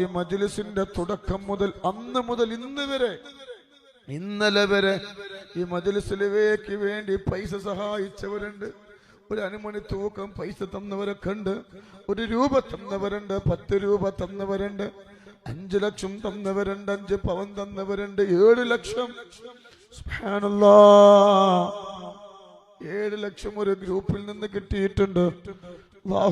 ഈ മജ്ലിസിന്റെ തുടക്കം മുതൽ അന്ന് മുതൽ ഇന്ന് വരെ ഇന്നലെ വരെ ഈ മജ്ലിസിലേക്ക് വേണ്ടി പൈസ സഹായിച്ചവരുണ്ട് ഒരു അനുമണി തൂക്കം പൈസ തന്നവരൊക്കെ ഉണ്ട് ഒരു രൂപ തന്നവരുണ്ട് പത്ത് രൂപ തന്നവരുണ്ട് അഞ്ചു ലക്ഷം തന്നവരുണ്ട് അഞ്ച് പവൻ തന്നവരുണ്ട് ഏഴ് ലക്ഷം. ഏഴ് ലക്ഷം ഒരു ഗ്രൂപ്പിൽ നിന്ന് കിട്ടിയിട്ടുണ്ട് അല്ലാ.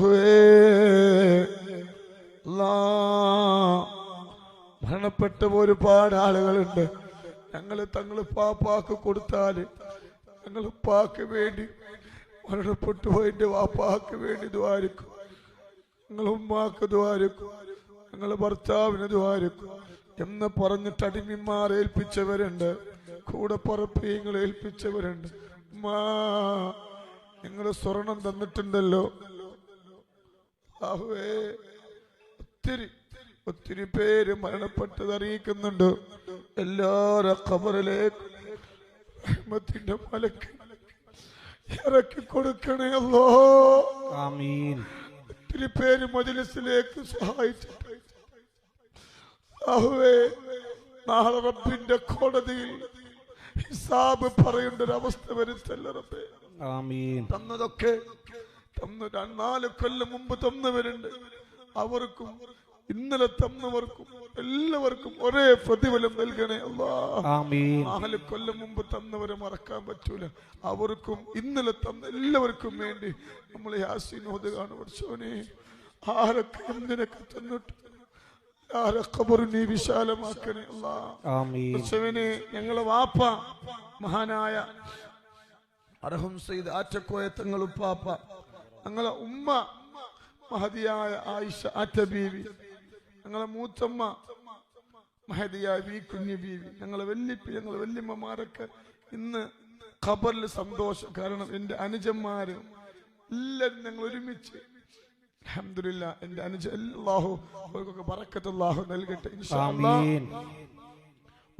മരണപ്പെട്ട ഒരുപാട് ആളുകളുണ്ട്. ഞങ്ങൾ തങ്ങൾ പാപ്പാക്ക് കൊടുത്താൽ ഞങ്ങൾ ഉപ്പാക്ക് വേണ്ടി മരണപ്പെട്ടു പോയിന്റെ വാപ്പാക്ക് വേണ്ടി ദ്വാരിക്കും. ഞങ്ങൾ ഉമ്മാക്ക് ദ്വാരിക്കും. ഞങ്ങൾ ഭർത്താവിന് ദ്വാരിക്കും. എന്ന് പറഞ്ഞിട്ട് അടിമിമാർ ഏൽപ്പിച്ചവരുണ്ട്. കൂടെ പറപ്പിയങ്ങൾ ഏൽപ്പിച്ചവരുണ്ട്. ഉമ്മാ നിങ്ങൾ സ്വർണം തന്നിട്ടുണ്ടല്ലോ. ആഹുവേ ഒത്തിരി ഒത്തിരി പേര് മരണപ്പെട്ടത് അറിയിക്കുന്നുണ്ട്. എല്ലാരും ഖബറിലേക്ക് റഹ്മത്തിന്റെ മലക്ക് ഇറക്കി കൊടുക്കണേ അല്ലോ ആമീൻ. ഒത്തിരി പേര് മജിലിസിലേക്ക് സഹായിച്ചിട്ട് ആഹുവേ നാളെ റബ്ബിന്റെ കോടതിയിൽ ഹിസാബ് പറയേണ്ട ഒരു അവസ്ഥ വരുത്തല്ല റബ്ബേ. തന്നതൊക്കെ തന്നു നാല് കൊല്ലം മുമ്പ് തന്നവരുണ്ട് അവർക്കും ഇന്നലെ തന്നവർക്കും എല്ലാവർക്കും ഒരേ പ്രതിഫലം നൽകണേ നാല് കൊല്ലം മുമ്പ് തന്നവരെ മറക്കാൻ പറ്റൂല. അവർക്കും ഇന്നലെ തന്ന എല്ലാവർക്കും വേണ്ടി നമ്മൾ യാസിനോത് കാണും പഠിച്ചോനെ ആരൊക്കെ എന്തിനൊക്കെ തന്നിട്ട് നീ വിശാലമാക്കണേ അല്ലാ ആമീൻ. പഠിച്ചവനെ ഞങ്ങളെ വാപ്പ മഹാനായ അർഹം സെയ്ദ് ആറ്റക്കോയത്തങ്ങൾ ഉപ്പാപ്പ ഞങ്ങളെ ഉമ്മ മഹതിയായ ആയിഷ അറ്റ ബീവി ഞങ്ങളെ മൂത്തമ്മ മഹതിയായ വി കുഞ്ഞു ബീവി ഞങ്ങളെ വല്യപ്പി ഞങ്ങളെ വല്യമ്മമാരൊക്കെ ഇന്ന് ഖബറിൽ സന്തോഷം. കാരണം എന്റെ അനുജന്മാരും എല്ലാവരും ഞങ്ങൾ ഒരുമിച്ച്. അഹമ്മദില്ല എന്റെ അനുജ എല്ലാഹു അല്ലാഹു നൽകട്ടെ. ഇൻഷാ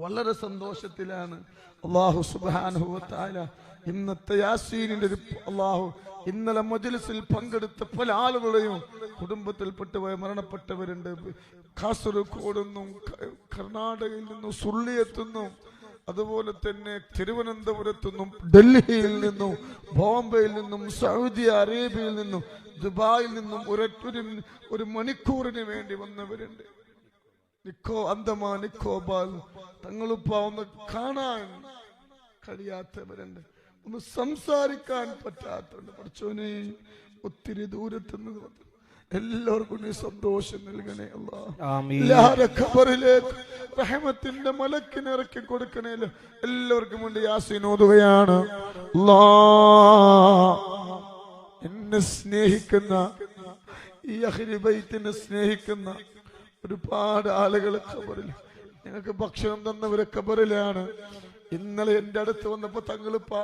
വളരെ സന്തോഷത്തിലാണ്. അള്ളാഹു സുബാനുഭവത്തായ ഇന്നത്തെ യാസീനിന്റെ അള്ളാഹു ഇന്നലെ മജ്ലിസിൽ പങ്കെടുത്ത പല ആളുകളെയും കുടുംബത്തിൽപ്പെട്ടവർ മരണപ്പെട്ടവരുണ്ട്. കാസർഗോഡ് നിന്നും കർണാടകയിൽ നിന്നും സുള്ളിയെത്തുന്നും അതുപോലെ തന്നെ തിരുവനന്തപുരത്തു നിന്നും ഡൽഹിയിൽ നിന്നും ബോംബെയിൽ നിന്നും സൗദി അറേബ്യയിൽ നിന്നും ദുബായിൽ നിന്നും ഒരൊറ്റൊരു ഒരു മണിക്കൂറിന് വേണ്ടി വന്നവരുണ്ട്. നിക്കോ അന്തമാ നിക്കോബാൽ തങ്ങളിപ്പോ ഒന്ന് കാണാൻ കഴിയാത്തവരുണ്ട്. ഒന്ന് സംസാരിക്കാൻ പറ്റാത്തവരുണ്ട്. പഠിച്ചോനെ ഒത്തിരി ദൂരത്ത് നിന്ന് എല്ലാവർക്കും നീ സന്തോഷം നൽകണേ എല്ലാരെ ഖബറിലേക്ക് റഹമത്തിന്റെ മലക്കിനെ ഇറക്കി കൊടുക്കണേ എല്ലാവർക്കും വേണ്ടി യാസീൻ ഓതുകയാണ്. അല്ലാ എന്നെ സ്നേഹിക്കുന്ന ഈ അഹരിബൈത്തിനെ സ്നേഹിക്കുന്ന ഒരുപാട് ആളുകൾ ഖബറിൽ ഞങ്ങൾക്ക് ഭക്ഷണം തന്നവരെ ഖബറിലാണ് ഇന്നലെ എന്റെ അടുത്ത് വന്നപ്പോ തങ്ങളിപ്പ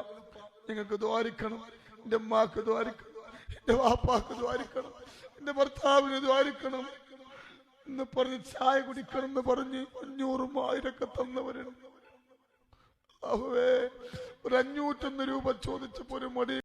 ഞങ്ങൾക്ക് ദ്വാരിക്കണം. എന്റെ അമ്മാക്ക് ദ്വാരിക്കണം. എന്റെ വാപ്പാക്ക് ദ്വാരിക്കണം. എന്റെ ഭർത്താവിന് ദ്വാരിക്കണം. എന്ന് പറഞ്ഞ് ചായ കുടിക്കണം എന്ന് പറഞ്ഞ് അഞ്ഞൂറും ആയിരൊക്കെ തന്നവരുണ്ട്. അഹുവേ ഒരു അഞ്ഞൂറ്റൊന്ന് രൂപ ചോദിച്ചപ്പോ ഒരു മടി